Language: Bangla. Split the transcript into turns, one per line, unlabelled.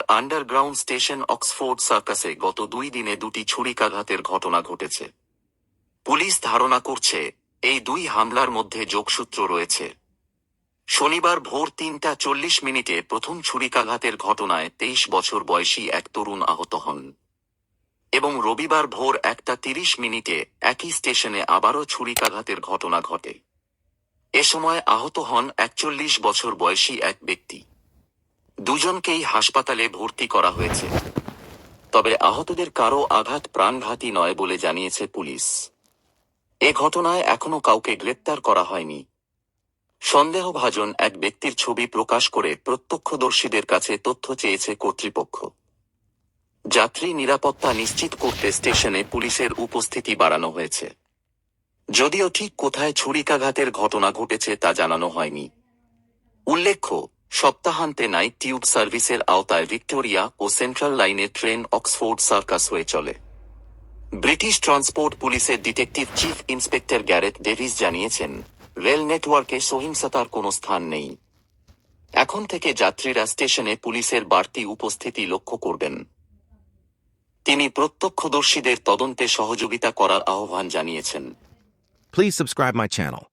লন্ডনের আন্ডারগ্রাউন্ড স্টেশন অক্সফোর্ড সার্কাসে গত দুই দিনে দুটি ছুরিকাঘাতের ঘটনা ঘটেছে। পুলিশ ধারণা করছে, এই দুই হামলার মধ্যে যোগসূত্র রয়েছে। শনিবার ভোর তিনটা চল্লিশ মিনিটে প্রথম ছুরিকাঘাতের ঘটনায় তেইশ বছর বয়সী এক তরুণ আহত হন। এবং রবিবার ভোর একটা তিরিশ মিনিটে একই স্টেশনে আবারও ছুরিকাঘাতের ঘটনা ঘটে। এ সময় আহত হন একচল্লিশ বছর বয়সী এক ব্যক্তি। দুজনকেই হাসপাতালে ভর্তি করা হয়েছে। তবে আহতদের কারও আঘাত প্রাণঘাতী নয় বলে জানিয়েছে পুলিশ। এ ঘটনায় এখনও কাউকে গ্রেপ্তার করা হয়নি। সন্দেহভাজন এক ব্যক্তির ছবি প্রকাশ করে প্রত্যক্ষদর্শীদের কাছে তথ্য চেয়েছে কর্তৃপক্ষ। যাত্রী নিরাপত্তা নিশ্চিত করতে স্টেশনে পুলিশের উপস্থিতি বাড়ানো হয়েছে। যদিও ঠিক কোথায় ছুরিকাঘাতের ঘটনা ঘটেছে তা জানানো হয়নি। উল্লেখ্য সপ্তাহান্তে নাইট টিউব সার্ভিসের আওতায় ভিক্টোরিয়া ও সেন্ট্রাল লাইনের ট্রেন অক্সফোর্ড সার্কাস হয়ে চলে। ব্রিটিশ ট্রান্সপোর্ট পুলিশের detective chief inspector Garrett Davies জানিয়েছেন, রেল নেটওয়ার্কে সহিংসতার কোনো স্থান নেই। এখন থেকে যাত্রীরা স্টেশনে পুলিশের বাড়তি উপস্থিতি লক্ষ্য করবেন। তিনি প্রত্যক্ষদর্শীদের তদন্তে সহযোগিতা করার আহ্বান জানিয়েছেন।
Please subscribe my channel.